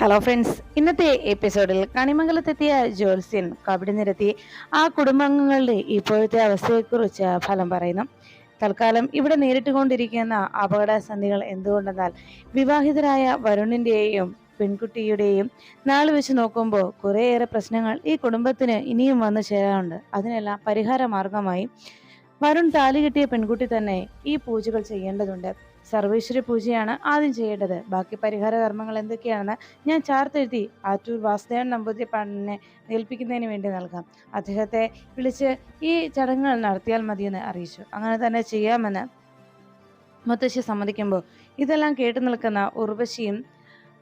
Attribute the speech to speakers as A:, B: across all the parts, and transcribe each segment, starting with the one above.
A: Hello friends ഇന്നത്തെ എപ്പിസോഡിൽ കണിമംഗലത്തെത്തിയ ജോത്സ്യൻ കബഡി നിരത്തി ആ കുടുംബാംഗങ്ങളുടെ ഇപ്പോഴത്തെ അവസ്ഥയെക്കുറിച്ച് ഫലം പറയുന്നു. തൽക്കാലം ഇവിടെ നേരിട്ടുകൊണ്ടിരിക്കുന്ന അപകടസന്ധികൾ എന്തുകൊണ്ടെന്നാൽ വിവാഹിതരായ വരുണിന്റെയും പെൺകുട്ടിയുടെയും നാൾ വെച്ച് നോക്കുമ്പോൾ കുറേയേറെ പ്രശ്നങ്ങൾ ഈ കുടുംബത്തിന് ഇനിയും വന്നു ചേരാറുണ്ട് അതിനെല്ലാം പരിഹാര മാർഗമായി വരുൺ താലി കിട്ടിയ പെൺകുട്ടി തന്നെ ഈ പൂജകൾ ചെയ്യേണ്ടതുണ്ട്. സർവേശ്വരി പൂജയാണ് ആദ്യം ചെയ്യേണ്ടത്. ബാക്കി പരിഹാര കർമ്മങ്ങൾ എന്തൊക്കെയാണെന്ന് ഞാൻ ചാർത്തെഴുതി ആറ്റൂർ വാസുദേവൻ നമ്പൂതിരിപ്പാടിനെ ഏൽപ്പിക്കുന്നതിന് വേണ്ടി നൽകാം. അദ്ദേഹത്തെ വിളിച്ച് ഈ ചടങ്ങുകൾ നടത്തിയാൽ മതിയെന്ന് അറിയിച്ചു. അങ്ങനെ തന്നെ ചെയ്യാമെന്ന് മുത്തശ്ശി സമ്മതിക്കുമ്പോൾ ഇതെല്ലാം കേട്ടു നിൽക്കുന്ന ഉർവശിയും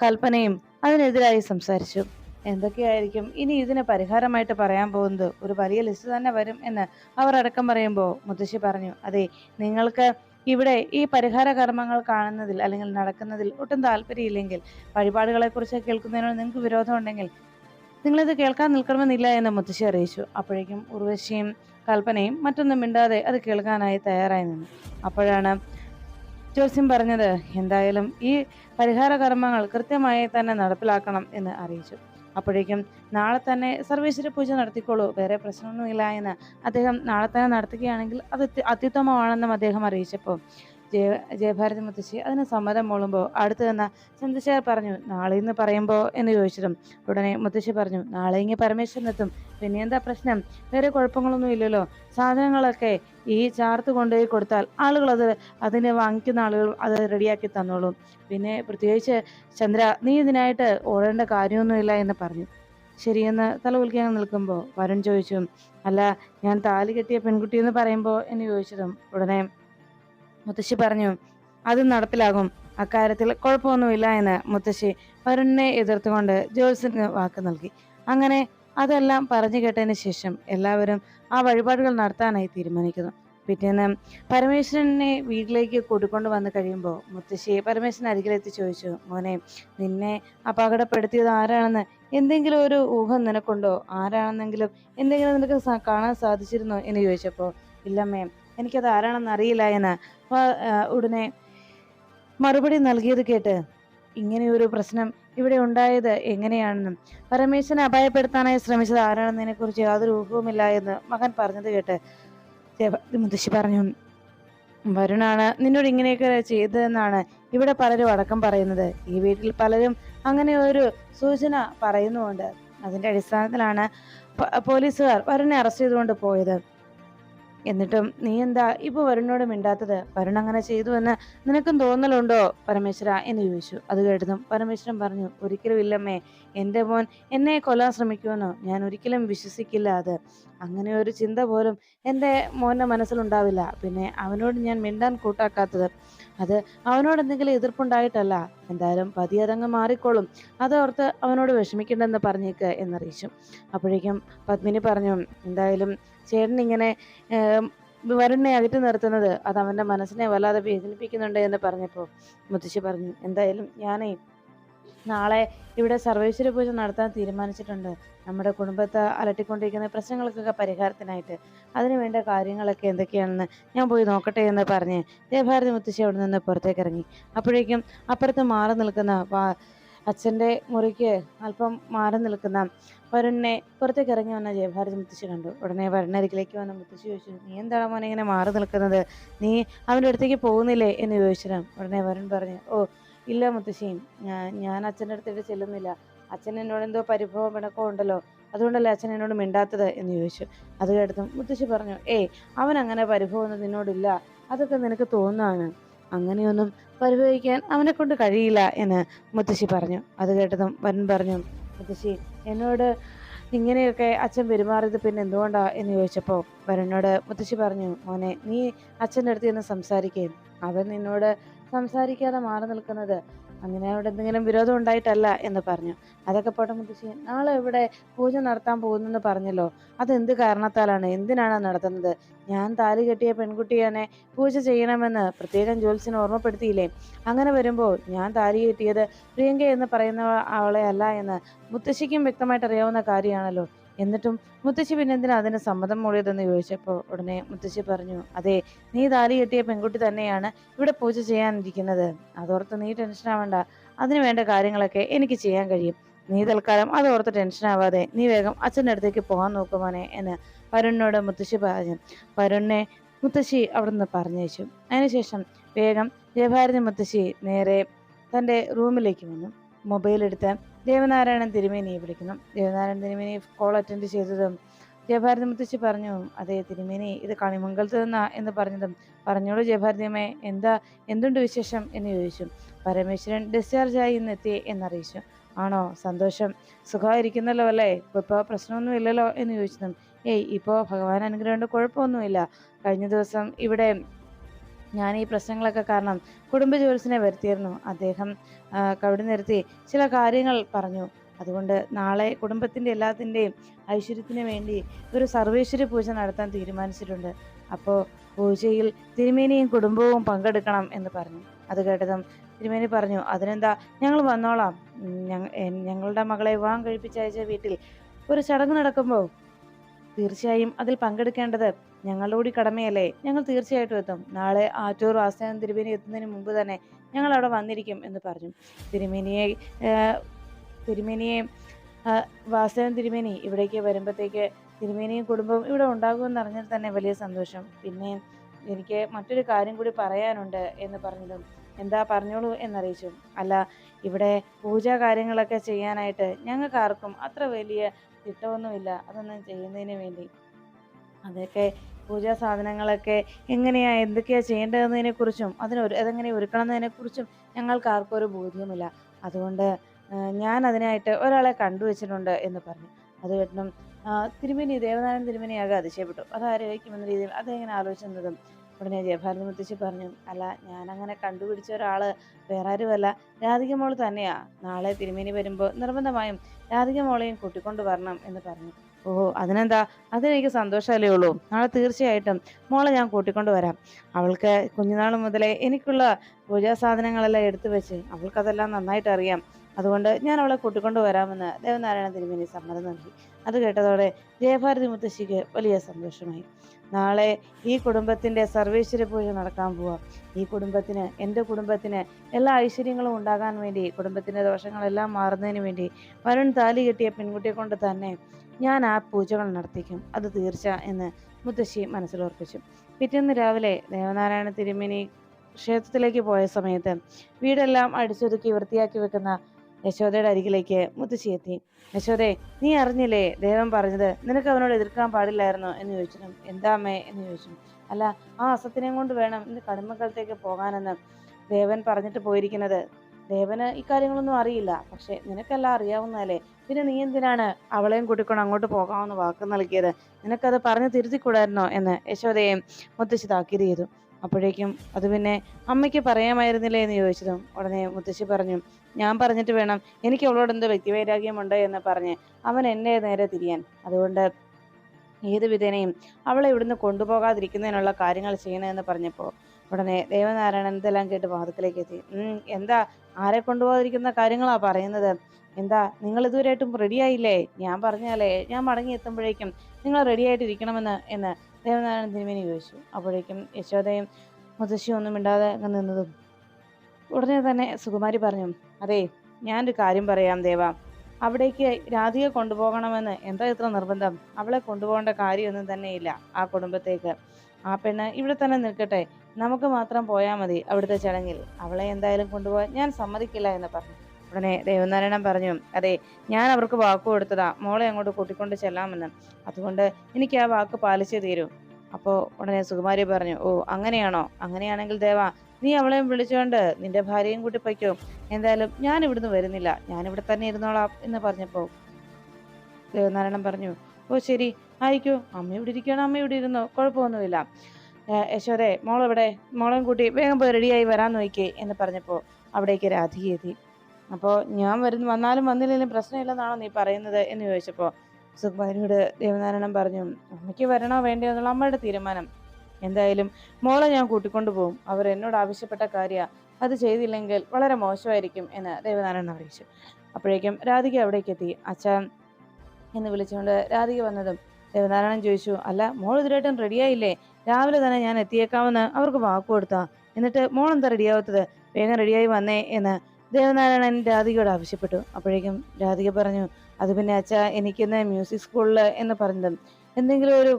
A: കൽപ്പനയും അതിനെതിരായി സംസാരിച്ചു. എന്തൊക്കെയായിരിക്കും? ഇനി ഇതിന് പരിഹാരമായിട്ട് പറയാൻ പോകുന്നത്? ഒരു വലിയ ലിസ്റ്റ് തന്നെ വരും എന്ന് അവർ അടക്കം പറയുമ്പോൾ മുത്തശ്ശി പറഞ്ഞു അതെ നിങ്ങൾക്ക് ഇവിടെ ഈ പരിഹാര കർമ്മങ്ങൾ കാണുന്നതിൽ അല്ലെങ്കിൽ നടക്കുന്നതിൽ ഒട്ടും താല്പര്യമില്ലെങ്കിൽ വഴിപാടുകളെക്കുറിച്ച് കേൾക്കുന്നതിനോട് നിങ്ങൾക്ക് വിരോധമുണ്ടെങ്കിൽ നിങ്ങളിത് കേൾക്കാൻ നിൽക്കണമെന്നില്ല എന്ന് മുത്തശ്ശി അറിയിച്ചു. അപ്പോഴേക്കും ഉർവശിയും കൽപ്പനയും മറ്റൊന്നും മിണ്ടാതെ അത് കേൾക്കാനായി തയ്യാറായി നിന്നു. അപ്പോഴാണ് ജോസ്യം പറഞ്ഞത് എന്തായാലും ഈ പരിഹാര കർമ്മങ്ങൾ കൃത്യമായി തന്നെ നടപ്പിലാക്കണം എന്ന് അറിയിച്ചു. അപ്പോഴേക്കും നാളെ തന്നെ സർവേശ്വര പൂജ നടത്തിക്കോളൂ വേറെ പ്രശ്നമൊന്നുമില്ല എന്ന്. അദ്ദേഹം നാളെ തന്നെ നടത്തുകയാണെങ്കിൽ അത് അത്യ- അത്യുത്തമമാണെന്നും അദ്ദേഹം അറിയിച്ചപ്പോൾ ജയ ജയഭാരതി മുത്തശ്ശി അതിന് സമ്മതം മൂളുമ്പോൾ അടുത്ത് തന്ന ചന്ദ്രശേഖർ പറഞ്ഞു നാളെ ഇന്ന് പറയുമ്പോൾ എന്ന് ചോദിച്ചതും ഉടനെ മുത്തശ്ശി പറഞ്ഞു നാളെ ഇങ്ങനെ പരമേശ്വരനെത്തും. പിന്നെ എന്താ പ്രശ്നം? വേറെ കുഴപ്പങ്ങളൊന്നും ഇല്ലല്ലോ. സാധനങ്ങളൊക്കെ ഈ ചാർത്ത് കൊണ്ടുപോയി കൊടുത്താൽ ആളുകൾ അത് അതിന് വാങ്ങിക്കുന്ന ആളുകൾ അത് റെഡിയാക്കി തന്നോളും. പിന്നെ പ്രത്യേകിച്ച് ചന്ദ്ര നീ ഇതിനായിട്ട് ഓടേണ്ട കാര്യമൊന്നുമില്ല എന്ന് പറഞ്ഞു. ശരിയെന്ന് തല കുലിക്കാൻ നിൽക്കുമ്പോൾ വരുൺ ചോദിച്ചു അല്ല ഞാൻ താലി കെട്ടിയ പെൺകുട്ടി എന്ന് പറയുമ്പോൾ എന്ന് ചോദിച്ചതും ഉടനെ മുത്തശ്ശി പറഞ്ഞു അത് നടപ്പിലാകും. അക്കാര്യത്തിൽ കുഴപ്പമൊന്നുമില്ല എന്ന് മുത്തശ്ശി വരുണിനെ എതിർത്തുകൊണ്ട് ജോത്സ്യന് വാക്ക് നൽകി. അങ്ങനെ അതെല്ലാം പറഞ്ഞു കേട്ടതിന് ശേഷം എല്ലാവരും ആ വഴിപാടുകൾ നടത്താനായി തീരുമാനിക്കുന്നു. പിറ്റേന്ന് പരമേശ്വരനെ വീട്ടിലേക്ക് കൂട്ടിക്കൊണ്ട് വന്ന് കഴിയുമ്പോൾ മുത്തശ്ശി പരമേശ്വരൻ അരികിലെത്തി ചോദിച്ചു മോനെ നിന്നെ അപകടപ്പെടുത്തിയത് ആരാണെന്ന്? എന്തെങ്കിലും ഒരു ഊഹം നിനക്കുണ്ടോ? ആരാണെന്നെങ്കിലും എന്തെങ്കിലും നിനക്ക് കാണാൻ സാധിച്ചിരുന്നോ? എന്ന് ചോദിച്ചപ്പോൾ ഇല്ലമ്മേ എനിക്കത് ആരാണെന്ന് അറിയില്ല എന്ന്. ഉടനെ മറുപടി നൽകിയത് കേട്ട് ഇങ്ങനെയൊരു പ്രശ്നം ഇവിടെ ഉണ്ടായത് എങ്ങനെയാണെന്നും. പരമേശ്വരനെ അപായപ്പെടുത്താനായി ശ്രമിച്ചത് ആരാണെന്നതിനെ കുറിച്ച് യാതൊരു ഊഹവുമില്ല എന്ന് മകൻ പറഞ്ഞത് കേട്ട് മുത്തശ്ശി പറഞ്ഞു വരുണാണ് നിന്നോട് ഇങ്ങനെയൊക്കെ ചെയ്തതെന്നാണ് ഇവിടെ പലരും അടക്കം പറയുന്നത്. ഈ വീട്ടിൽ പലരും അങ്ങനെ ഒരു സൂചന പറയുന്നുമുണ്ട്. അതിന്റെ അടിസ്ഥാനത്തിലാണ് പോലീസുകാർ വരുണെ അറസ്റ്റ് ചെയ്തുകൊണ്ട് പോയത്. എന്നിട്ടും നീ എന്താ ഇപ്പൊ വരുണിനോട് മിണ്ടാത്തത്? വരുൺ അങ്ങനെ ചെയ്തു എന്ന് നിനക്കും തോന്നലുണ്ടോ? പരമേശ്വര എന്ന് ചോദിച്ചു. അത് കേട്ടതും പരമേശ്വരൻ പറഞ്ഞു ഒരിക്കലും ഇല്ലമ്മേ എന്റെ മോൻ എന്നെ കൊല്ലാൻ ശ്രമിക്കുമെന്നോ? ഞാൻ ഒരിക്കലും വിശ്വസിക്കില്ല അത്. അങ്ങനെ ഒരു ചിന്ത പോലും എന്റെ മോന്റെ മനസ്സിലുണ്ടാവില്ല. പിന്നെ അവനോട് ഞാൻ മിണ്ടാൻ കൂട്ടാക്കാത്തത്. അത് അവനോട് എന്തെങ്കിലും എതിർപ്പുണ്ടായിട്ടല്ല. എന്തായാലും പതിയെ അതങ്ങ് മാറിക്കോളും അതോർത്ത് അവനോട് വിഷമിക്കണ്ടെന്ന് പറഞ്ഞേക്ക് എന്നറിയിച്ചു. അപ്പോഴേക്കും പത്മിനി പറഞ്ഞു എന്തായാലും ചേട്ടൻ ഇങ്ങനെ വരുണ്ണെ അകറ്റി നിർത്തുന്നത് അത് അവന്റെ മനസ്സിനെ വല്ലാതെ വേദനിപ്പിക്കുന്നുണ്ട് എന്ന് പറഞ്ഞപ്പോൾ മുത്തശ്ശി പറഞ്ഞു എന്തായാലും ഞാനേ നാളെ ഇവിടെ സർവേശ്വര പൂജ നടത്താൻ തീരുമാനിച്ചിട്ടുണ്ട്. നമ്മുടെ കുടുംബത്തെ അലട്ടിക്കൊണ്ടിരിക്കുന്ന പ്രശ്നങ്ങൾക്കൊക്കെ പരിഹാരത്തിനായിട്ട്. അതിനു വേണ്ട കാര്യങ്ങളൊക്കെ എന്തൊക്കെയാണെന്ന് ഞാൻ പോയി നോക്കട്ടെ എന്ന് പറഞ്ഞ് ജയഭാരതി മുത്തശ്ശി അവിടെ നിന്ന് പുറത്തേക്ക് ഇറങ്ങി. അപ്പോഴേക്കും അപ്പുറത്ത് മാറി നിൽക്കുന്ന അച്ഛന്റെ മുറിക്ക് അല്പം മാറി നിൽക്കുന്ന വരുണിനെ പുറത്തേക്ക് ഇറങ്ങി വന്ന ജയഭാരതി മുത്തശ്ശി കണ്ടു. ഉടനെ വരുണരികിലേക്ക് വന്ന മുത്തശ്ശി ചോദിച്ചു നീ എന്താണ് മോനെ ഇങ്ങനെ മാറി നിൽക്കുന്നത്? നീ അവന്റെ അടുത്തേക്ക് പോകുന്നില്ലേ? എന്ന് ചോദിച്ചിടാം ഉടനെ വരുൺ പറഞ്ഞു ഓ ഇല്ല മുത്തശ്ശി ഞാൻ അച്ഛന്റെ അടുത്തേക്ക് ചെല്ലുന്നില്ല. അച്ഛൻ എന്നോട് എന്തോ പരിഭവം പിണക്കോ ഉണ്ടല്ലോ. അതുകൊണ്ടല്ലേ അച്ഛൻ എന്നോട് മിണ്ടാത്തത് എന്ന് ചോദിച്ചു. അത് കേട്ടതും മുത്തശ്ശി പറഞ്ഞു ഏയ് അവൻ അങ്ങനെ പരിഭവമൊന്നും നിന്നോടില്ല. അതൊക്കെ നിനക്ക് തോന്നുകയാണ് അങ്ങനെയൊന്നും പരിഭവിക്കാൻ അവനെ കൊണ്ട് കഴിയില്ല എന്ന് മുത്തശ്ശി പറഞ്ഞു. അത് കേട്ടതും വരൻ പറഞ്ഞു മുത്തശ്ശി എന്നോട് ഇങ്ങനെയൊക്കെ അച്ഛൻ പെരുമാറിയത് പിന്നെ എന്തുകൊണ്ടാ? എന്ന് ചോദിച്ചപ്പോൾ വരനോട് മുത്തശ്ശി പറഞ്ഞു മോനെ നീ അച്ഛന്റെ അടുത്ത് നിന്ന് സംസാരിക്കുകയും അവൻ നിന്നോട് സംസാരിക്കാതെ മാറി നിൽക്കുന്നത്. അങ്ങനെ അവിടെ എന്തെങ്കിലും വിരോധം ഉണ്ടായിട്ടല്ല എന്ന് പറഞ്ഞു. അതൊക്കെ പോട്ടെ മുത്തശ്ശി നാളെ ഇവിടെ പൂജ നടത്താൻ പോകുന്നെന്ന് പറഞ്ഞല്ലോ. അത് എന്ത് കാരണത്താലാണ്? എന്തിനാണ് നടത്തുന്നത്? ഞാൻ താലി കെട്ടിയ പെൺകുട്ടിയെ പൂജ ചെയ്യണമെന്ന് പ്രത്യേകം ജോൽസിനെ ഓർമ്മപ്പെടുത്തിയില്ലേ? അങ്ങനെ വരുമ്പോൾ ഞാൻ താലി കെട്ടിയത് പ്രിയങ്ക എന്ന് പറയുന്ന ആളെ അല്ല എന്ന് മുത്തശ്ശിക്കും വ്യക്തമായിട്ട് അറിയാവുന്ന കാര്യമാണല്ലോ. എന്നിട്ടും മുത്തശ്ശി പിന്നെന്തിനാ അതിന് സമ്മതം മൂടിയതെന്ന് ചോദിച്ചപ്പോൾ ഉടനെ മുത്തശ്ശി പറഞ്ഞു അതെ നീ താലി കെട്ടിയ പെൺകുട്ടി തന്നെയാണ് ഇവിടെ പൂജ ചെയ്യാനിരിക്കുന്നത്. അതോർത്ത് നീ ടെൻഷൻ ആവണ്ട. അതിന് വേണ്ട കാര്യങ്ങളൊക്കെ എനിക്ക് ചെയ്യാൻ കഴിയും. നീ തൽക്കാലം അതോർത്ത് ആവാതെ നീ വേഗം അച്ഛന്റെ അടുത്തേക്ക് പോകാൻ നോക്കുമോനെ എന്ന് വരുണിനോട് മുത്തശ്ശി പറഞ്ഞു. വരുണിനെ മുത്തശ്ശി അവിടുന്ന് പറഞ്ഞയച്ചു. അതിനുശേഷം വേഗം ജയഭാരതി മുത്തശ്ശി നേരെ തന്റെ റൂമിലേക്ക് വന്നു. മൊബൈൽ എടുത്ത് ദേവനാരായണൻ തിരുമേനിയെ വിളിക്കുന്നു. ദേവനാരായണൻ തിരുമേനി കോൾ അറ്റൻഡ് ചെയ്തതും ജയഭാരതി മുത്തശ്ശി പറഞ്ഞു അതെ തിരുമേനി ഇത് കണിമംഗലത്ത് നിന്നാ എന്ന് പറഞ്ഞതും പറഞ്ഞോളൂ ജയഭാരതിയമ്മേ എന്താ എന്തുണ്ട് വിശേഷം? എന്ന് ചോദിച്ചു. പരമേശ്വരൻ ഡിസ്ചാർജായി ഇന്ന് എത്തി എന്നറിയിച്ചു. ആണോ? സന്തോഷം. സുഖമായിരിക്കുന്നല്ലോ അല്ലേ? ഇപ്പോൾ പ്രശ്നമൊന്നും ഇല്ലല്ലോ? എന്ന് ചോദിച്ചതും ഏയ് ഇപ്പോൾ ഭഗവാൻ അനുഗ്രഹം കൊണ്ട് കുഴപ്പമൊന്നുമില്ല. കഴിഞ്ഞ ദിവസം ഇവിടെ ഞാൻ ഈ പ്രശ്നങ്ങളൊക്കെ കാരണം കുടുംബ ജോലിസിനെ വരുത്തിയിരുന്നു. അദ്ദേഹം കവിടി നിർത്തി ചില കാര്യങ്ങൾ പറഞ്ഞു. അതുകൊണ്ട് നാളെ കുടുംബത്തിന്റെ എല്ലാത്തിന്റെയും ഐശ്വര്യത്തിന് വേണ്ടി ഒരു സർവേശ്വരി പൂജ നടത്താൻ തീരുമാനിച്ചിട്ടുണ്ട്. അപ്പോൾ പൂജയിൽ തിരുമേനിയും കുടുംബവും പങ്കെടുക്കണം എന്ന് പറഞ്ഞു. അത് കേട്ടതും തിരുമേനി പറഞ്ഞു അതിനെന്താ? ഞങ്ങൾ വന്നോളാം. ഞങ്ങളുടെ മകളെ വിവാഹം കഴിപ്പിച്ചയച്ച വീട്ടിൽ ഒരു ചടങ്ങ് നടക്കുമ്പോൾ തീർച്ചയായും അതിൽ പങ്കെടുക്കേണ്ടത് ഞങ്ങളോടി കൂടി കടമയല്ലേ? ഞങ്ങൾ തീർച്ചയായിട്ടും എത്തും. നാളെ ആറ്റൂർ ആസ്ഥാനം തിരുമേനി എത്തുന്നതിന് മുമ്പ് തന്നെ ഞങ്ങൾ അവിടെ വന്നിരിക്കും എന്ന് പറഞ്ഞു. തിരുമേനിയെ തിരുമേനിയെ വാസ്തവം തിരുമേനി ഇവിടേക്ക് വരുമ്പോഴത്തേക്ക് തിരുമേനിയും കുടുംബവും ഇവിടെ ഉണ്ടാകുമെന്ന് അറിഞ്ഞാൽ തന്നെ വലിയ സന്തോഷം. പിന്നെ എനിക്ക് മറ്റൊരു കാര്യം കൂടി പറയാനുണ്ട് എന്ന് പറഞ്ഞതും എന്താ പറഞ്ഞോളൂ എന്നറിയിച്ചു. അല്ല ഇവിടെ പൂജാ കാര്യങ്ങളൊക്കെ ചെയ്യാനായിട്ട് ഞങ്ങൾക്ക് ആർക്കും അത്ര വലിയ തിട്ടമൊന്നുമില്ല അതൊന്നും ചെയ്യുന്നതിന് വേണ്ടി. അതൊക്കെ പൂജാ സാധനങ്ങളൊക്കെ എങ്ങനെയാ എന്തൊക്കെയാ ചെയ്യേണ്ടതെന്നതിനെ കുറിച്ചും അതിനൊരു അതെങ്ങനെ ഒരുക്കണം കുറിച്ചും ഞങ്ങൾക്ക് ആർക്കൊരു ഒരു ബോധ്യമില്ല അതുകൊണ്ട് ഞാൻ അതിനായിട്ട് ഒരാളെ കണ്ടുവച്ചിട്ടുണ്ട് എന്ന് പറഞ്ഞു. അത് കേട്ടതും തിരുമേനി ദേവനാരായണ തിരുമേനിയാകെ അതിശയപ്പെട്ടു. അതാരായിരിക്കുമെന്ന രീതിയിൽ അതെങ്ങനെ ആലോചിച്ചതും ഉടനെ ജയഭാരതി മുത്തശ്ശി പറഞ്ഞു അല്ല ഞാനങ്ങനെ കണ്ടുപിടിച്ച ഒരാൾ വേറെ ആരുമല്ല രാധിക മോൾ തന്നെയാ. നാളെ തിരുമേനി വരുമ്പോൾ നിർബന്ധമായും രാധിക മോളെയും കൂട്ടിക്കൊണ്ട് വരണം എന്ന് പറഞ്ഞു. ഓ അതിനെന്താ? അതിനെനിക്ക് സന്തോഷമല്ലേ ഉള്ളൂ. നാളെ തീർച്ചയായിട്ടും മോളെ ഞാൻ കൂട്ടിക്കൊണ്ട് വരാം. അവൾക്ക് കുഞ്ഞുനാൾ മുതലേ എനിക്കുള്ള പൂജാ സാധനങ്ങളെല്ലാം എടുത്തു വെച്ച് അവൾക്കതെല്ലാം നന്നായിട്ട് അറിയാം അതുകൊണ്ട് ഞാൻ അവളെ കൂട്ടിക്കൊണ്ട് വരാമെന്ന് ദേവനാരായണ തിരുമേനി സമ്മതം നൽകി. അത് കേട്ടതോടെ ജയഭാരതി മുത്തശ്ശിക്ക് വലിയ സന്തോഷമായി. നാളെ ഈ കുടുംബത്തിന്റെ സർവേശ്വര പൂജ നടക്കാൻ പോവാ. ഈ കുടുംബത്തിന് എന്റെ കുടുംബത്തിന് എല്ലാ ഐശ്വര്യങ്ങളും ഉണ്ടാകാൻ വേണ്ടി കുടുംബത്തിന്റെ ദോഷങ്ങളെല്ലാം മാറുന്നതിന് വേണ്ടി വരുൺ താലി കെട്ടിയ പെൺകുട്ടിയെ കൊണ്ട് തന്നെ ഞാൻ ആ പൂജകൾ നടത്തിക്കും. അത് തീർച്ച എന്ന് മുത്തശ്ശി മനസ്സിലുറപ്പിച്ചു പിറ്റേന്ന് രാവിലെ ദേവനാരായണ തിരുമേനി ക്ഷേത്രത്തിലേക്ക് പോയ സമയത്ത് വീടെല്ലാം അടിച്ചൊതുക്കി വൃത്തിയാക്കി വെക്കുന്ന യശോദയുടെ അരികിലേക്ക് മുത്തശ്ശി എത്തി യശോദേ നീ അറിഞ്ഞില്ലേ? ദേവൻ പറഞ്ഞത് നിനക്ക് അവനോട് എതിർക്കാൻ പാടില്ലായിരുന്നോ? എന്ന് ചോദിച്ചു. എന്താമേ എന്ന് ചോദിച്ചു. അല്ല ആ അസത്തിനെയും കൊണ്ട് വേണം ഇന്ന് കടുമക്കാലത്തേക്ക് പോകാനെന്ന് ദേവൻ പറഞ്ഞിട്ട് പോയിരിക്കുന്നത്. ദേവന് ഇക്കാര്യങ്ങളൊന്നും അറിയില്ല. പക്ഷെ നിനക്കെല്ലാം അറിയാവുന്നതല്ലേ. പിന്നെ നീ എന്തിനാണ് അവളെയും കൂട്ടിക്കൊണ്ട് അങ്ങോട്ട് പോകാമെന്ന് വാക്ക് നൽകിയത്? നിനക്കത് പറഞ്ഞു തിരുത്തിക്കൂടായിരുന്നോ? എന്ന് യശോദയെ മുത്തശ്ശി താക്കീത് ചെയ്തു അപ്പോഴേക്കും അത് പിന്നെ അമ്മയ്ക്ക് പറയാമായിരുന്നില്ലേ എന്ന് ചോദിച്ചതും ഉടനെ മുത്തശ്ശി പറഞ്ഞു ഞാൻ പറഞ്ഞിട്ട് വേണം എനിക്ക് അവളോട് എന്തോ വ്യക്തിവൈരാഗ്യമുണ്ട് എന്ന് പറഞ്ഞ് അവൻ എന്നെ നേരെ തിരിയാൻ. അതുകൊണ്ട് ഏത് വിധേനയും അവളെ ഇവിടുന്ന് കൊണ്ടുപോകാതിരിക്കുന്നതിനുള്ള കാര്യങ്ങൾ ചെയ്യണമെന്ന് പറഞ്ഞപ്പോൾ ഉടനെ ദേവനാരായണൻ ഇതെല്ലാം കേട്ട് വാദത്തിലേക്ക് എത്തി. എന്താ ആരെ കൊണ്ടുപോകാതിരിക്കുന്ന കാര്യങ്ങളാ പറയുന്നത്? എന്താ നിങ്ങൾ ഇതുവരെയായിട്ടും റെഡിയായില്ലേ ഞാൻ പറഞ്ഞാലേ ഞാൻ മടങ്ങി എത്തുമ്പോഴേക്കും നിങ്ങൾ റെഡിയായിട്ടിരിക്കണമെന്ന് എന്ന് ദേവനാരായണൻ തിരുമേനി ചോദിച്ചു. അപ്പോഴേക്കും യശോദയും മുത്തശ്ശിയും ഒന്നും മിണ്ടാതെ നിന്നതും ഉടനെ തന്നെ സുകുമാരി പറഞ്ഞു അതെ ഞാനൊരു കാര്യം പറയാം ദേവ. അവിടേക്ക് രാധിക കൊണ്ടുപോകണമെന്ന് എന്താ ഇത്ര നിർബന്ധം? അവളെ കൊണ്ടുപോകേണ്ട കാര്യമൊന്നും തന്നെയില്ല ആ കുടുംബത്തേക്ക്. ആ പെണ്ണ് ഇവിടെ തന്നെ നിൽക്കട്ടെ. നമുക്ക് മാത്രം പോയാൽ മതി അവിടുത്തെ ചടങ്ങിൽ. അവളെ എന്തായാലും കൊണ്ടുപോകാൻ ഞാൻ സമ്മതിക്കില്ല എന്ന് പറഞ്ഞു. ഉടനെ ദേവനാരായണൻ പറഞ്ഞു അതെ ഞാൻ അവർക്ക് വാക്ക് കൊടുത്തതാ. മോളെ അങ്ങോട്ട് കൂട്ടിക്കൊണ്ട് ചെല്ലാമെന്ന്. അതുകൊണ്ട് എനിക്ക് ആ വാക്ക് പാലിച്ചേ തീരൂ. അപ്പോൾ ഉടനെ സുകുമാരി പറഞ്ഞു ഓ അങ്ങനെയാണോ? അങ്ങനെയാണെങ്കിൽ ദേവ നീ അവളെയും വിളിച്ചുകൊണ്ട് നിന്റെ ഭാര്യയും കൂട്ടി പൊയ്ക്കോ. എന്തായാലും ഞാൻ ഇവിടുന്ന് വരുന്നില്ല. ഞാൻ ഇവിടെ തന്നെ ഇരുന്നോളാം എന്ന് പറഞ്ഞപ്പോൾ ദേവനാരായണൻ പറഞ്ഞു ഓ ശരി ആയിക്കോ. അമ്മ ഇവിടെ ഇരിക്കണം അമ്മ ഇവിടെ ഇരുന്നോ. കുഴപ്പമൊന്നുമില്ല. യശോദേ മോളെവിടെ? മോളെയും കൂട്ടി വേഗം പോയി റെഡിയായി വരാൻ നോക്കിയേ എന്ന് പറഞ്ഞപ്പോൾ അവിടേക്ക് രാധിക എത്തി. അപ്പോൾ ഞാൻ വരുന്ന വന്നാലും വന്നില്ലെങ്കിലും പ്രശ്നമില്ലെന്നാണോ നീ പറയുന്നത് എന്ന് ചോദിച്ചപ്പോൾ സുഖമാരിയോട് ദേവനാരായണൻ പറഞ്ഞു അമ്മയ്ക്ക് വരണോ വേണ്ടയോ എന്നുള്ള അമ്മയുടെ തീരുമാനം. എന്തായാലും മോളെ ഞാൻ കൂട്ടിക്കൊണ്ടു പോകും അവർ എന്നോട് ആവശ്യപ്പെട്ട കാര്യ. അത് ചെയ്തില്ലെങ്കിൽ വളരെ മോശമായിരിക്കും എന്ന് ദേവനാരായണൻ അറിയിച്ചു. അപ്പോഴേക്കും രാധിക അവിടേക്ക് എത്തി. അച്ഛൻ എന്ന് വിളിച്ചുകൊണ്ട് രാധിക വന്നതും ദേവനാരായണൻ ചോദിച്ചു അല്ല മോൾ ഇതിലായിട്ടും റെഡിയായില്ലേ? രാവിലെ തന്നെ ഞാൻ എത്തിയേക്കാമെന്ന് അവർക്ക് വാക്കു കൊടുത്താ. എന്നിട്ട് മോൾ എന്താ റെഡിയാവാത്തത്? വേഗം റെഡിയായി വന്നേ എന്ന് ദേവനാരായണൻ രാധികയോട് ആവശ്യപ്പെട്ടു. അപ്പോഴേക്കും രാധിക പറഞ്ഞു അത് പിന്നെ അച്ഛ എനിക്കിന്ന് മ്യൂസിക് സ്കൂളിൽ എന്ന് പറഞ്ഞതും എന്തെങ്കിലും ഒരു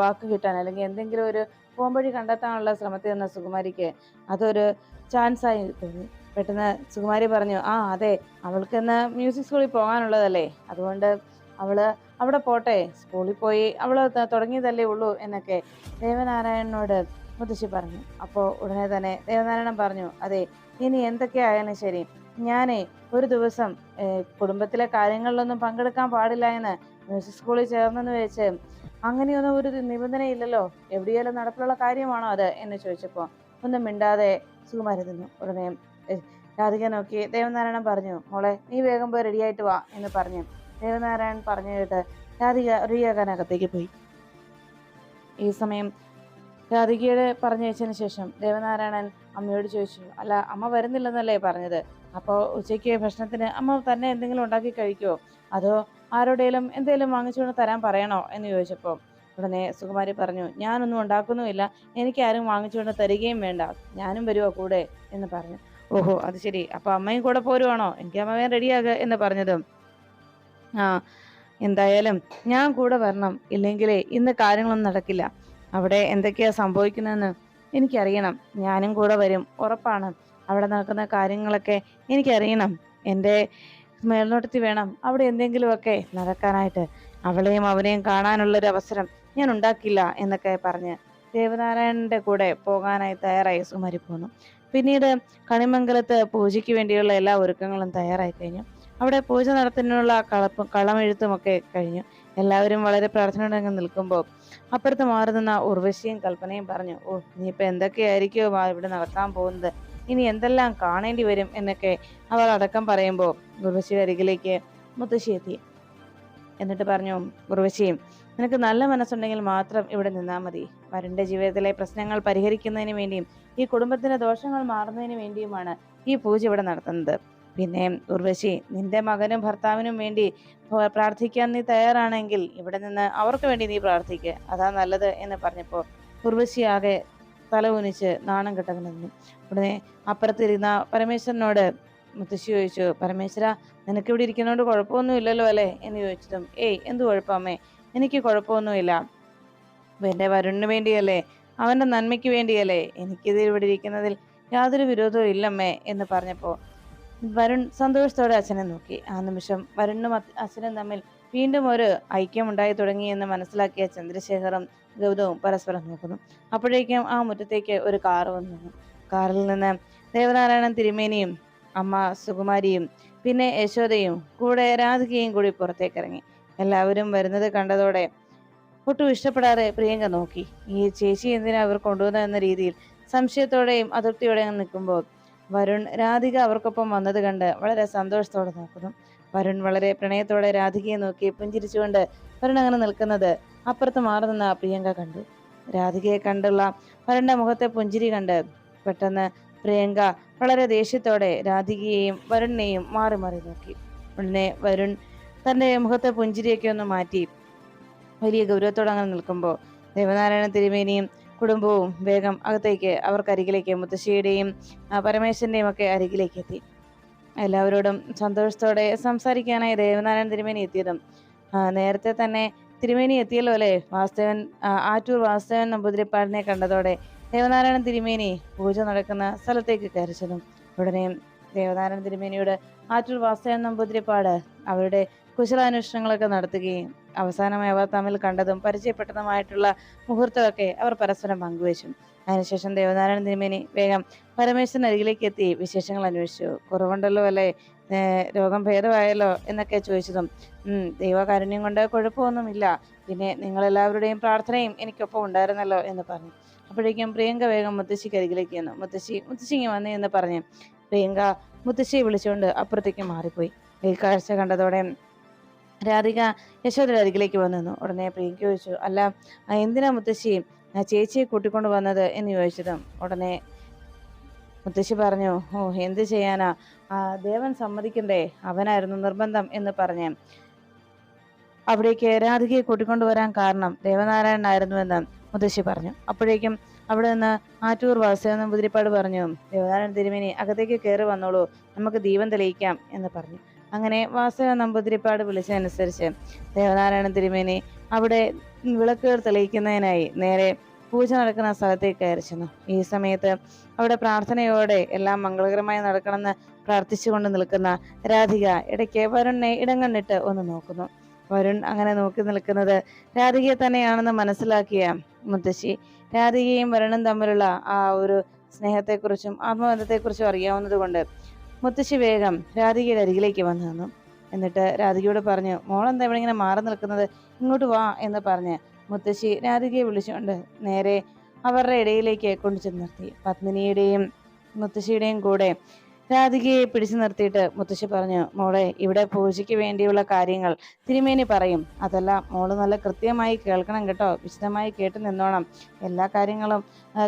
A: വാക്ക് കിട്ടാൻ അല്ലെങ്കിൽ എന്തെങ്കിലും ഒരു പോംവഴി കണ്ടെത്താനുള്ള ശ്രമത്തിൽ നിന്ന സുകുമാരിക്ക് അതൊരു ചാൻസ് ആയി തോന്നി. പെട്ടെന്ന് സുകുമാരി പറഞ്ഞു ആ അതെ അവൾക്ക് ഇന്ന് മ്യൂസിക് സ്കൂളിൽ പോകാനുള്ളതല്ലേ. അതുകൊണ്ട് അവൾ അവിടെ പോട്ടെ. സ്കൂളിൽ പോയി അവൾ തുടങ്ങിയതല്ലേ ഉള്ളൂ എന്നൊക്കെ ദേവനാരായണനോട് മുത്തശ്ശി പറഞ്ഞു. അപ്പോൾ ഉടനെ തന്നെ ദേവനാരായണൻ പറഞ്ഞു അതെ ഇനി എന്തൊക്കെ ആയാലും ശരി. ഞാനേ ഒരു ദിവസം കുടുംബത്തിലെ കാര്യങ്ങളിലൊന്നും പങ്കെടുക്കാൻ പാടില്ല എന്ന് മ്യൂസിക് സ്കൂളിൽ ചേർന്നെന്ന് വെച്ച് അങ്ങനെയൊന്നും ഒരു നിബന്ധനയില്ലല്ലോ. എവിടെയാലും നടപ്പിലുള്ള കാര്യമാണോ അത് എന്ന് ചോദിച്ചപ്പോൾ ഒന്നും മിണ്ടാതെ സുകുമാരി നിന്നു ഉടനെ രാധിക നോക്കി ദേവനാരായണൻ പറഞ്ഞു മോളെ നീ വേഗം പോയി റെഡിയായിട്ട് വാ എന്ന് പറഞ്ഞു. ദേവനാരായണൻ പറഞ്ഞു കേട്ട് രാധിക റെഡിയാകാനകത്തേക്ക് പോയി. ഈ സമയം രാധികയുടെ പറഞ്ഞയച്ചതിന് ശേഷം ദേവനാരായണൻ അമ്മയോട് ചോദിച്ചു അല്ല അമ്മ വരുന്നില്ലെന്നല്ലേ പറഞ്ഞത്? അപ്പോൾ ഉച്ചയ്ക്ക് ഭക്ഷണത്തിന് അമ്മ തന്നെ എന്തെങ്കിലും ഉണ്ടാക്കി കഴിക്കുമോ അതോ ആരോടേലും എന്തെങ്കിലും വാങ്ങിച്ചുകൊണ്ട് തരാൻ പറയണോ? എന്ന് ചോദിച്ചപ്പോൾ ഉടനെ സുകുമാരി പറഞ്ഞു ഞാനൊന്നും ഉണ്ടാക്കുന്നുമില്ല. എനിക്കാരും വാങ്ങിച്ചുകൊണ്ട് തരികയും വേണ്ട. ഞാനും വരുമോ കൂടെ? എന്ന് പറഞ്ഞു. ഓഹോ അത് ശരി. അപ്പോൾ അമ്മയും കൂടെ പോരുവാണോ? എനിക്ക് അമ്മ വേഗം റെഡിയാകുക എന്ന് പറഞ്ഞതും. ആ എന്തായാലും ഞാൻ കൂടെ വരണം. ഇല്ലെങ്കിലേ ഇന്ന് കാര്യങ്ങളൊന്നും നടക്കില്ല. അവിടെ എന്തൊക്കെയാ സംഭവിക്കുന്നതെന്ന് എനിക്കറിയണം. ഞാനും കൂടെ വരും. ഉറപ്പാണ്. അവിടെ നടക്കുന്ന കാര്യങ്ങളൊക്കെ എനിക്കറിയണം. എന്റെ മേൽനോട്ടത്തിൽ വേണം. അവിടെ എന്തെങ്കിലുമൊക്കെ നടക്കാനായിട്ട്. അവളെയും അവനെയും കാണാനുള്ളൊരു അവസരം ഞാൻ ഉണ്ടാക്കില്ല എന്നൊക്കെ പറഞ്ഞ് ദേവനാരായണന്റെ കൂടെ പോകാനായി തയ്യാറായി സുമാരി പോന്നു പിന്നീട് കണിമംഗലത്ത് പൂജയ്ക്ക് വേണ്ടിയുള്ള എല്ലാ ഒരുക്കങ്ങളും തയ്യാറായി കഴിഞ്ഞു. അവിടെ പൂജ നടത്തുന്നതിനുള്ള കളപ്പും കളമെഴുത്തും ഒക്കെ കഴിഞ്ഞു. എല്ലാവരും വളരെ പ്രാർത്ഥനയോടെ നിൽക്കുമ്പോൾ അപ്പുറത്ത് മാറി നിന്ന ഉർവശിയും കൽപ്പനയും പറഞ്ഞു ഓ ഇനിയിപ്പോൾ എന്തൊക്കെയായിരിക്കുമോ ഇവിടെ നടക്കാൻ പോകുന്നത്? ഇനി എന്തെല്ലാം കാണേണ്ടി വരും? എന്നൊക്കെ അവൾ അടക്കം പറയുമ്പോൾ ഉർവശിയുടെ അരികിലേക്ക് മുത്തശ്ശി എത്തി. എന്നിട്ട് പറഞ്ഞു ഉർവശിയും നിനക്ക് നല്ല മനസ്സുണ്ടെങ്കിൽ മാത്രം ഇവിടെ നിന്നാൽ മതി. വരന്റെ ജീവിതത്തിലെ പ്രശ്നങ്ങൾ പരിഹരിക്കുന്നതിന് വേണ്ടിയും ഈ കുടുംബത്തിന്റെ ദോഷങ്ങൾ മാറുന്നതിന് വേണ്ടിയുമാണ് ഈ പൂജ ഇവിടെ നടത്തുന്നത്. പിന്നെ ഉർവശി നിന്റെ മകനും ഭർത്താവിനും വേണ്ടി പ്രാർത്ഥിക്കാൻ നീ തയ്യാറാണെങ്കിൽ ഇവിടെ നിന്ന് അവർക്ക് വേണ്ടി നീ പ്രാർത്ഥിക്കുക അതാ നല്ലത് എന്ന് പറഞ്ഞപ്പോൾ ഉർവശി ആകെ തല ഊനിച്ച് നാണം കെട്ടവൻ നിന്നു. ഉടനെ അപ്പുറത്തിരുന്ന പരമേശ്വരനോട് മുത്തശ്ശി ചോദിച്ചു പരമേശ്വര നിനക്ക് ഇവിടെ ഇരിക്കുന്നതുകൊണ്ട് കുഴപ്പമൊന്നും ഇല്ലല്ലോ അല്ലേ? എന്ന് ചോദിച്ചതും ഏയ് എന്ത് കുഴപ്പമേ എനിക്ക് കുഴപ്പമൊന്നുമില്ല എന്റെ വരുണിന് വേണ്ടിയല്ലേ? അവന്റെ നന്മയ്ക്ക് വേണ്ടിയല്ലേ? എനിക്കിത് ഇവിടെ ഇരിക്കുന്നതിൽ യാതൊരു വിരോധവും ഇല്ലമ്മേ എന്ന് പറഞ്ഞപ്പോൾ വരുൺ സന്തോഷത്തോടെ അച്ഛനെ നോക്കി. ആ നിമിഷം വരുണും അച്ഛനും തമ്മിൽ വീണ്ടും ഒരു ഐക്യമുണ്ടായി തുടങ്ങിയെന്ന് മനസ്സിലാക്കിയ ചന്ദ്രശേഖറും ഗൗതവും പരസ്പരം നോക്കുന്നു. അപ്പോഴേക്കും ആ മുറ്റത്തേക്ക് ഒരു കാർ വന്നു. കാറിൽ നിന്ന് ദേവനാരായണൻ തിരുമേനിയും അമ്മ സുകുമാരിയും പിന്നെ യശോദയും കൂടെ രാധികയും കൂടി പുറത്തേക്കിറങ്ങി. എല്ലാവരും വരുന്നത് കണ്ടതോടെ ഒട്ടും ഇഷ്ടപ്പെടാതെ പ്രിയങ്ക നോക്കി. ഈ ചേച്ചി എന്തിനാ അവർ കൊണ്ടുവന്ന എന്ന രീതിയിൽ സംശയത്തോടെയും അതൃപ്തിയോടെയും നിൽക്കുമ്പോൾ വരുൺ രാധിക അവർക്കൊപ്പം വന്നത് കണ്ട് വളരെ സന്തോഷത്തോടെ നോക്കുന്നു. വരുൺ വളരെ പ്രണയത്തോടെ രാധികയെ നോക്കി പുഞ്ചിരിച്ചുകൊണ്ട് വരുൺ അങ്ങനെ നിൽക്കുന്നത് അപ്പുറത്ത് മാറി നിന്ന പ്രിയങ്ക കണ്ടു. രാധികയെ കണ്ടുള്ള വരുണിന്റെ മുഖത്തെ പുഞ്ചിരി കണ്ട് പെട്ടെന്ന് പ്രിയങ്ക വളരെ ദേഷ്യത്തോടെ രാധികയെയും വരുണിനെയും മാറി മാറി നോക്കി. ഉടനെ വരുൺ തന്റെ മുഖത്തെ പുഞ്ചിരിയൊക്കെ ഒന്ന് മാറ്റി വലിയ ഗൗരവത്തോടെ അങ്ങനെ നിൽക്കുമ്പോൾ ദേവനാരായണ തിരുമേനിയും കുടുംബവും വേഗം അകത്തേക്ക് അവർക്കരികിലേക്ക് മുത്തശ്ശിയുടെയും പരമേശ്വരന്റെയും ഒക്കെ അരികിലേക്ക് എത്തി. എല്ലാവരോടും സന്തോഷത്തോടെ സംസാരിക്കാനായി ദേവനാരായണൻ തിരുമേനി എത്തിയതും നേരത്തെ തന്നെ തിരുമേനി എത്തിയല്ലോ അല്ലേ? വാസ്തവൻ ആറ്റൂർ വാസ്തവൻ നമ്പൂതിരിപ്പാടിനെ കണ്ടതോടെ ദേവനാരായണൻ തിരുമേനി പൂജ നടക്കുന്ന സ്ഥലത്തേക്ക് കയറിച്ചതും ഉടനെ ദേവനാരായണ തിരുമേനിയോട് ആറ്റൂർ വാസ്തവൻ നമ്പൂതിരിപ്പാട് അവരുടെ കുശലാന്വേഷണങ്ങളൊക്കെ നടത്തുകയും അവസാനമായി അവർ തമ്മിൽ കണ്ടതും പരിചയപ്പെട്ടതുമായിട്ടുള്ള മുഹൂർത്തമൊക്കെ അവർ പരസ്പരം പങ്കുവച്ചു. അതിനുശേഷം ദേവനാരായണ തിരുമേനി വേഗം പരമേശ്വരൻ അരികിലേക്ക് എത്തി വിശേഷങ്ങൾ അന്വേഷിച്ചു. കുറവുണ്ടല്ലോ അല്ലേ? രോഗം ഭേദമായല്ലോ എന്നൊക്കെ ചോദിച്ചതും ദൈവകാരുണ്യം കൊണ്ട് കുഴപ്പമൊന്നുമില്ല പിന്നെ നിങ്ങളെല്ലാവരുടെയും പ്രാർത്ഥനയും എനിക്കൊപ്പം ഉണ്ടായിരുന്നല്ലോ എന്ന് പറഞ്ഞു. അപ്പോഴേക്കും പ്രിയങ്ക വേഗം മുത്തശ്ശിക്ക് അരികിലേക്ക് വന്നു മുത്തശ്ശി മുത്തശ്ശിങ്ങി വന്നേ എന്ന് പറഞ്ഞു പ്രിയങ്ക മുത്തശ്ശിയെ വിളിച്ചുകൊണ്ട് അപ്പുറത്തേക്ക് മാറിപ്പോയി. ഈ കാഴ്ച കണ്ടതോടെ രാധിക യശോദയുടെ അരികിലേക്ക് വന്നു ഉടനെ പ്രിയങ്ക ചോദിച്ചു അല്ല എന്തിനാ മുത്തശ്ശി ചേച്ചിയെ കൂട്ടിക്കൊണ്ട് വന്നത്? എന്ന് ചോദിച്ചതും. ഉടനെ മുത്തശ്ശി പറഞ്ഞു ഓ എന്ത് ചെയ്യാനാ? ദേവൻ സമ്മതിക്കണ്ടേ? അവനായിരുന്നു നിർബന്ധം എന്ന് പറഞ്ഞ് അവിടേക്ക് രാധികയെ കൂട്ടിക്കൊണ്ടുവരാൻ കാരണം ദേവനാരായണനായിരുന്നുവെന്ന് മുത്തശ്ശി പറഞ്ഞു. അപ്പോഴേക്കും അവിടെ നിന്ന് ആറ്റൂർ വാസുദേവൻ നമ്പൂതിരിപ്പാട് പറഞ്ഞു ദേവനാരായണ തിരുമേനി അകത്തേക്ക് കയറി വന്നോളൂ. നമുക്ക് ദീപം തെളിയിക്കാം എന്ന് പറഞ്ഞു. അങ്ങനെ വാസുദേവ നമ്പൂതിരിപ്പാട് വിളിച്ചതനുസരിച്ച് ദേവനാരായണ തിരുമേനി അവിടെ വിളക്കുകൾ തെളിയിക്കുന്നതിനായി നേരെ പൂജ നടക്കുന്ന സ്ഥലത്തേക്ക് കയറി ചെന്നു. ഈ സമയത്ത് അവിടെ പ്രാർത്ഥനയോടെ എല്ലാം മംഗളകരമായി നടക്കണമെന്ന് പ്രാർത്ഥിച്ചുകൊണ്ട് നിൽക്കുന്ന രാധിക ഇടയ്ക്ക് വരുണിനെ ഇടം കണ്ടിട്ട് ഒന്ന് നോക്കുന്നു. വരുൺ അങ്ങനെ നോക്കി നിൽക്കുന്നത് രാധികയെ തന്നെയാണെന്ന് മനസ്സിലാക്കിയ മുത്തശ്ശി. രാധികയും വരുണും തമ്മിലുള്ള ആ ഒരു സ്നേഹത്തെക്കുറിച്ചും ആത്മബന്ധത്തെക്കുറിച്ചും അറിയാവുന്നത് കൊണ്ട് മുത്തശ്ശി വേഗം രാധികയുടെ അരികിലേക്ക് വന്നു നിന്നു. എന്നിട്ട് രാധികയോട് പറഞ്ഞു മോളെന്താ ഇവിടെ ഇങ്ങനെ മാറി നിൽക്കുന്നത്? ഇങ്ങോട്ട് വാ എന്ന് പറഞ്ഞ് മുത്തശ്ശി രാധികയെ വിളിച്ചുകൊണ്ട് നേരെ അവരുടെ ഇടയിലേക്ക് കൊണ്ടുചെന്ന് നിർത്തി. പത്മിനിയുടെയും മുത്തശ്ശിയുടെയും കൂടെ രാധികയെ പിടിച്ചു നിർത്തിയിട്ട് മുത്തശ്ശി പറഞ്ഞു മോളെ ഇവിടെ പൂജയ്ക്ക് വേണ്ടിയുള്ള കാര്യങ്ങൾ തിരുമേനി പറയും. അതല്ല മോൾ നല്ല കൃത്യമായി കേൾക്കണം കേട്ടോ. വിശദമായി കേട്ട് നിന്നോണം. എല്ലാ കാര്യങ്ങളും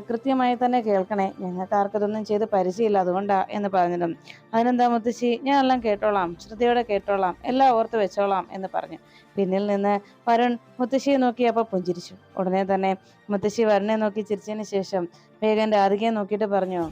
A: കൃത്യമായി തന്നെ കേൾക്കണേ. ഞങ്ങൾക്ക് ആർക്കതൊന്നും ചെയ്ത് പരിചയമില്ല അതുകൊണ്ടാ എന്ന് പറഞ്ഞിരുന്നു അതിനെന്താ മുത്തശ്ശി? ഞാൻ എല്ലാം കേട്ടോളാം. ശ്രദ്ധയോടെ കേട്ടോളാം. എല്ലാം ഓർത്ത് വെച്ചോളാം എന്ന് പറഞ്ഞു. പിന്നിൽ നിന്ന് വരുൺ മുത്തശ്ശിയെ നോക്കിയപ്പോൾ പുഞ്ചിരിച്ചു. ഉടനെ തന്നെ മുത്തശ്ശി വരുണെ നോക്കി ചിരിച്ചതിന് ശേഷം വേഗം രാധികയെ നോക്കിയിട്ട് പറഞ്ഞു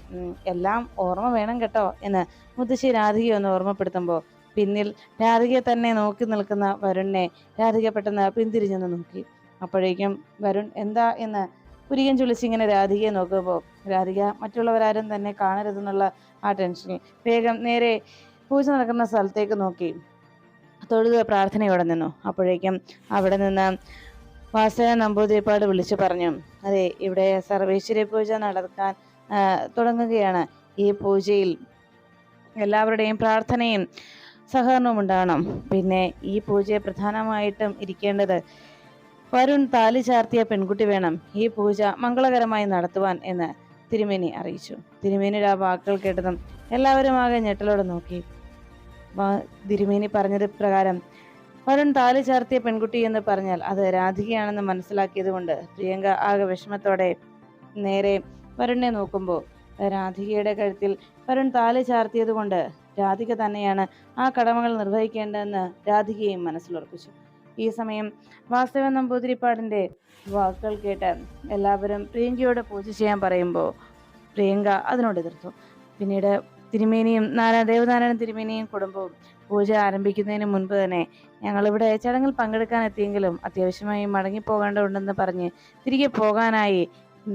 A: എല്ലാം ഓർമ്മ വേണം കേട്ടോ എന്ന് മുത്തശ്ശി രാധികയെ ഒന്ന് ഓർമ്മപ്പെടുത്തുമ്പോൾ പിന്നിൽ രാധികയെ തന്നെ നോക്കി നിൽക്കുന്ന വരുണിനെ രാധിക പെട്ടെന്ന് പിന്തിരിഞ്ഞൊന്ന് നോക്കി. അപ്പോഴേക്കും വരുൺ എന്താ എന്ന് പുരികൻ ചുളിച്ചിങ്ങനെ രാധികയെ നോക്കുമ്പോൾ രാധിക മറ്റുള്ളവരാരും തന്നെ കാണരുതെന്നുള്ള ആ ടെൻഷനിൽ വേഗം നേരെ പൂജ നടക്കുന്ന സ്ഥലത്തേക്ക് നോക്കി. തൊഴുത് പ്രാർത്ഥനയോടെ നിന്നു. അപ്പോഴേക്കും അവിടെ നിന്ന് വാസന നമ്പൂതിരിപ്പാട് വിളിച്ചു പറഞ്ഞു അതെ ഇവിടെ സർവേശ്വരി പൂജ നടക്കാൻ തുടങ്ങുകയാണ്. ഈ പൂജയിൽ എല്ലാവരുടെയും പ്രാർത്ഥനയും സഹകരണവും ഉണ്ടാകണം പിന്നെ ഈ പൂജയെ പ്രധാനമായിട്ടും ഇരിക്കേണ്ടത് വരുൺ താലി ചാർത്തിയ പെൺകുട്ടി വേണം. ഈ പൂജ മംഗളകരമായി നടത്തുവാൻ എന്ന് തിരുമേനി അറിയിച്ചു. തിരുമേനിയുടെ ആ വാക്കുകൾ കേട്ടതും എല്ലാവരും ആകെ ഞെട്ടലോടെ നോക്കി. തിരുമേനി പറഞ്ഞത് പ്രകാരം വരുൺ താലി ചാർത്തിയ പെൺകുട്ടി എന്ന് പറഞ്ഞാൽ അത് രാധികയാണെന്ന് മനസ്സിലാക്കിയത് കൊണ്ട് പ്രിയങ്ക ആകെ വിഷമത്തോടെ നേരെ വരുണിനെ നോക്കുമ്പോൾ രാധികയുടെ കഴുത്തിൽ വരുൺ താലി ചാർത്തിയത് കൊണ്ട് രാധിക തന്നെയാണ് ആ കടമകൾ നിർവഹിക്കേണ്ടതെന്ന് രാധികയും മനസ്സിലുറപ്പിച്ചു. ഈ സമയം വാസവ നമ്പൂതിരിപ്പാടിന്റെ വാക്കുകൾ കേട്ട് എല്ലാവരും പ്രിയങ്കയോട് പൂജ ചെയ്യാൻ പറയുമ്പോൾ പ്രിയങ്ക അതിനോട് എതിർത്തു. പിന്നീട് തിരുമേനിയും നാരായണ ദേവനാരായണ തിരുമേനിയും കുടുംബവും പൂജ ആരംഭിക്കുന്നതിന് മുൻപ് തന്നെ ഞങ്ങൾ ഇവിടെ ചടങ്ങിൽ പങ്കെടുക്കാൻ എത്തിയെങ്കിലും അത്യാവശ്യമായി മടങ്ങിപ്പോകേണ്ടതുണ്ടെന്ന് പറഞ്ഞ് തിരികെ പോകാനായി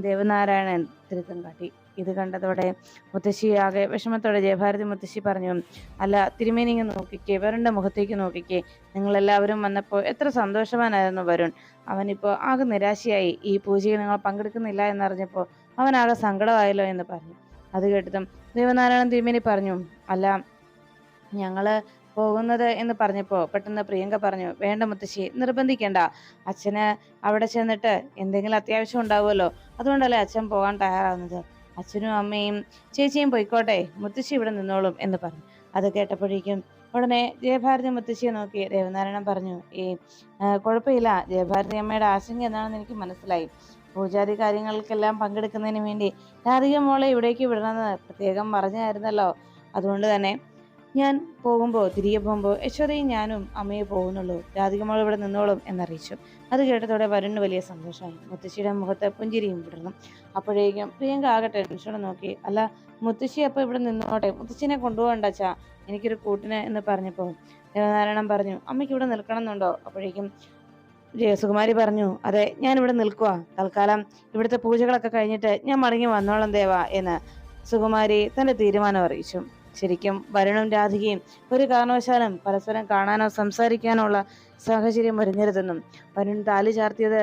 A: ദേവനാരായണൻ തിരുത്തം കാട്ടി. ഇത് കണ്ടതോടെ മുത്തശ്ശി ആകെ വിഷമത്തോടെ ജയഭാരതി മുത്തശ്ശി പറഞ്ഞു അല്ല തിരുമേനിങ്ങ് നോക്കിക്കേ വരുണിന്റെ മുഖത്തേക്ക് നോക്കിക്കേ. നിങ്ങളെല്ലാവരും വന്നപ്പോൾ എത്ര സന്തോഷവാനായിരുന്നു വരുൺ. അവനിപ്പോൾ ആകെ നിരാശയായി. ഈ പൂജയിൽ നിങ്ങൾ പങ്കെടുക്കുന്നില്ല എന്നറിഞ്ഞപ്പോൾ അവനാകെ സങ്കടമായല്ലോ എന്ന് പറഞ്ഞു. അത് കേട്ടതും ദേവനാരായണൻ തിരുമേനി പറഞ്ഞു അല്ല ഞങ്ങൾ പോകുന്നത് എന്ന് പറഞ്ഞപ്പോൾ പെട്ടെന്ന് പ്രിയങ്ക പറഞ്ഞു വേണ്ട മുത്തശ്ശി നിർബന്ധിക്കേണ്ട. അച്ഛന് അവിടെ ചെന്നിട്ട് എന്തെങ്കിലും അത്യാവശ്യം ഉണ്ടാവുമല്ലോ. അതുകൊണ്ടല്ലേ അച്ഛൻ പോകാൻ തയ്യാറാവുന്നത്. അച്ഛനും അമ്മയും ചേച്ചിയും പോയിക്കോട്ടെ മുത്തശ്ശി ഇവിടെ നിന്നോളും എന്ന് പറഞ്ഞു. അത് കേട്ടപ്പോഴേക്കും ഉടനെ ജയഭാരതി മുത്തശ്ശിയെ നോക്കി ദേവനാരായണൻ പറഞ്ഞു ഈ കുഴപ്പമില്ല. ജയഭാരതി അമ്മയുടെ ആശങ്ക എന്താണെന്ന് എനിക്ക് മനസ്സിലായി. പൂജാതി കാര്യങ്ങൾക്കെല്ലാം പങ്കെടുക്കുന്നതിന് വേണ്ടി. രാധിക മോളെ ഇവിടേക്ക് വിടണമെന്ന് പ്രത്യേകം പറഞ്ഞായിരുന്നല്ലോ. അതുകൊണ്ട് തന്നെ ഞാൻ പോകുമ്പോൾ തിരികെ പോകുമ്പോൾ യശോദയും ഞാനും അമ്മയെ പോകുന്നുള്ളൂ. രാധിക മോൾ ഇവിടെ നിന്നോളും എന്നറിയിച്ചു. അത് കേട്ടതോടെ വരുണ് വലിയ സന്തോഷമായി. മുത്തശ്ശിയുടെ മുഖത്ത് പുഞ്ചിരിയും വിടർന്നു. അപ്പോഴേക്കും പ്രിയങ്ക ആകെ ടെൻഷനോടെ നോക്കി. അല്ല മുത്തശ്ശി അപ്പോൾ ഇവിടെ നിന്നോട്ടെ? മുത്തശ്ശിനെ കൊണ്ടുപോകണ്ട അച്ഛാ. എനിക്കൊരു കൂട്ടിന് എന്ന് പറഞ്ഞപ്പോൾ ദേവനാരായണൻ പറഞ്ഞു അമ്മയ്ക്ക് ഇവിടെ നിൽക്കണം എന്നുണ്ടോ അപ്പോഴേക്കും ജയസുകുമാരി പറഞ്ഞു അതെ ഞാൻ ഇവിടെ നിൽക്കുക തൽക്കാലം ഇവിടുത്തെ പൂജകളൊക്കെ കഴിഞ്ഞിട്ട് ഞാൻ മടങ്ങി വന്നോളാം ദേവ എന്ന് സുകുമാരി തന്റെ തീരുമാനം അറിയിച്ചു. ശരിക്കും വരുണും രാധികയും ഒരു കാരണവശാലും പരസ്പരം കാണാനോ സംസാരിക്കാനോ ഉള്ള സാഹചര്യം വരുന്നരുതെന്നും വരുൺ താലി ചാർത്തിയത്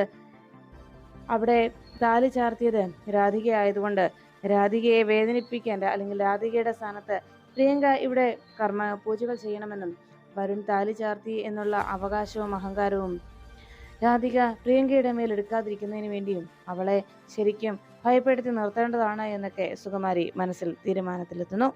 A: അവിടെ താലി ചാർത്തിയത് രാധിക ആയതുകൊണ്ട് രാധികയെ വേദനിപ്പിക്കേണ്ട അല്ലെങ്കിൽ രാധികയുടെ സ്ഥാനത്ത് പ്രിയങ്ക ഇവിടെ കർമ്മ പൂജകൾ ചെയ്യണമെന്നും വരുൺ താലി ചാർത്തി എന്നുള്ള അവകാശവും അഹങ്കാരവും രാധിക പ്രിയങ്കയുടെ മേൽ എടുക്കാതിരിക്കുന്നതിന് വേണ്ടിയും അവളെ ശരിക്കും ഭയപ്പെടുത്തി നിർത്തേണ്ടതാണ് എന്നൊക്കെ സുകുമാരി മനസ്സിൽ തീരുമാനത്തിലെത്തുന്നു.